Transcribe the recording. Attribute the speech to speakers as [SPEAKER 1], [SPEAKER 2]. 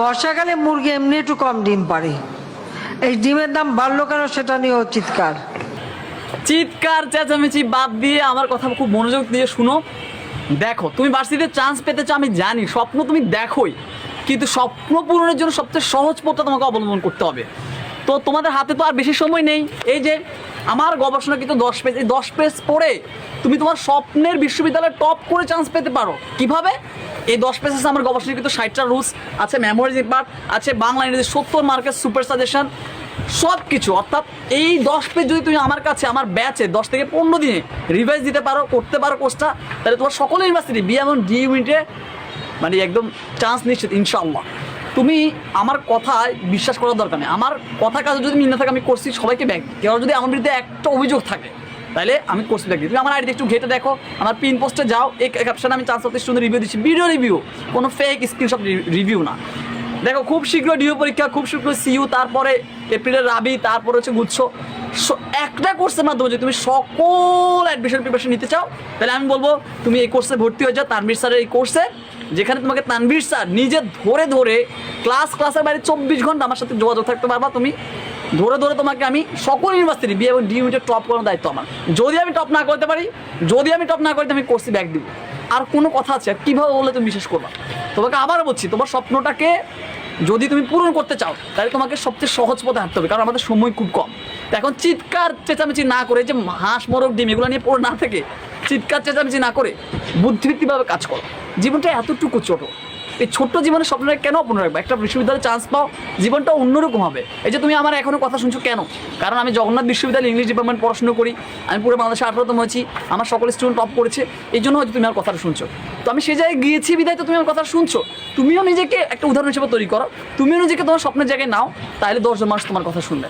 [SPEAKER 1] বর্ষাকালে মুরগি এমনি একটু কম ডিম পারে এই ডিমের দাম বাড়লো কেন সেটা নিয়েও চিৎকার।
[SPEAKER 2] চিৎকার, চেঁচামেচি বাদ দিয়ে আমার কথা খুব মনোযোগ দিয়ে শুনো। দেখো, তুমি ভার্সিটিতে চান্স পেতে চাও, আমি জানি, স্বপ্ন তুমি দেখোই। কিন্তু স্বপ্ন পূরণের জন্য সবচেয়ে সহজ পথটা তোমাকে অবলম্বন করতে হবে। তো তোমাদের হাতে তো আর বেশি সময় নেই। এই যে আমার গবেষণা কিন্তু দশ পেজ, এই দশ পেজ পড়ে তুমি তোমার স্বপ্নের বিশ্ববিদ্যালয়ে টপ করে চান্স পেতে পারো। কীভাবে? এই দশ পেজ আমার গবেষণা কিন্তু ষাটটা রুলস আছে মেমোরিজ পার্ট আছে বাংলা ইংরেজি সত্তর মার্কের সুপার সাজেশন সব কিছু অর্থাৎ এই দশ পেজ যদি তুমি আমার কাছে, আমার ব্যাচে দশ থেকে পনেরো দিনে রিভাইজ দিতে পারো, করতে পারো কোর্সটা তাহলে তোমার সকল ইউনিভার্সিটি বি এমন ডি ইউনিটে মানে একদম চান্স নিশ্চিত, ইনশাআল্লাহ। তুমি আমার কথায় বিশ্বাস করার দরকার নেই। আমার কথা কাজে যদি মিল না থাকে, আমি করছি সবাইকে ব্যাগ কেউ যদি আমার বিরুদ্ধে একটা অভিযোগ থাকে তাহলে আমি কোর্স ব্যাগ দিই তুমি আমার আইডি একটু ঘেটে দেখো, আমার পিন পোস্টে যাও, এই ক্যাপশনে আমি চান্স অতি সুন্দর রিভিউ দিচ্ছি। ভিডিও রিভিউ কোনো ফেক স্ক্রিনশট রিভিউ না। দেখো, খুব শীঘ্র ডিও পরীক্ষা, খুব শীঘ্র সিইউ তারপরে এপ্রিলের রাবি, তারপরে হচ্ছে গুচ্ছ। স- একটা কোর্সের মাধ্যমে যদি তুমি সকল অ্যাডমিশন প্রিপারেশন নিতে চাও, তাহলে আমি বলব, তুমি এই কোর্সে ভর্তি হয়ে যাও, তানভীর স্যারের এই কোর্সে যেখানে তোমাকে তানভীর স্যার নিজে ধরে ধরে ক্লাস ক্লাসের বাইরে চব্বিশ ঘণ্টা আমার সাথে যোগাযোগ থাকতে পারবা। তুমি ধরে ধরে তোমাকে আমি সকল ইউনিভার্সিটি বি এবং ডি টপ করানোর দায়িত্ব আমার। যদি আমি টপ না করতে পারি, যদি আমি টপ না করতে, আমি কোর্সে ব্যাক দিব। আর কোনো কথা আছে? কীভাবে বললে তুমি বিশ্বাস করবা? তোমাকে আবারও বলছি, তোমার স্বপ্নটাকে যদি তুমি পূরণ করতে চাও, তাহলে তোমাকে সবচেয়ে সহজ পথে হাঁটতে হবে, কারণ আমাদের সময় খুব কম। এখন চিৎকার, চেঁচামেচি না করে যে হাঁস, মরক, ডিম, এগুলো নিয়ে পড়ে না থেকে চিৎকার, চেঁচামেচি না করে বুদ্ধিভিত্তিভাবে কাজ করো। জীবনটা এতটুকু ছোট। এই ছোট্ট জীবনের স্বপ্নটা কেন অপূর্ণ রাখবে? একটা বিশ্ববিদ্যালয়ে চান্স পাও জীবনটা অন্যরকম হবে। এই যে তুমি আমার এখনও কথা শুনছো কেন? কারণ আমি জগন্নাথ বিশ্ববিদ্যালয়ে ইংলিশ ডিপার্টমেন্ট পড়াশোনা করি, আমি পুরো বাংলাদেশে আঠারোতম হয়েছি, আমার সকল স্টুডেন্ট টপ করেছে, এই জন্য হয়তো তুমি আমার কথাটা শুনছো। তো আমি সেই জায়গায় গিয়েছি, বিদায় তো তুমি আমার কথা শুনছো। তুমিও নিজেকে একটা উদাহরণ হিসেবে তৈরি করো, তুমিও নিজেকে তোমার স্বপ্নের জায়গায় নাও, তাহলে দশজন মানুষ তোমার কথা শুনবে।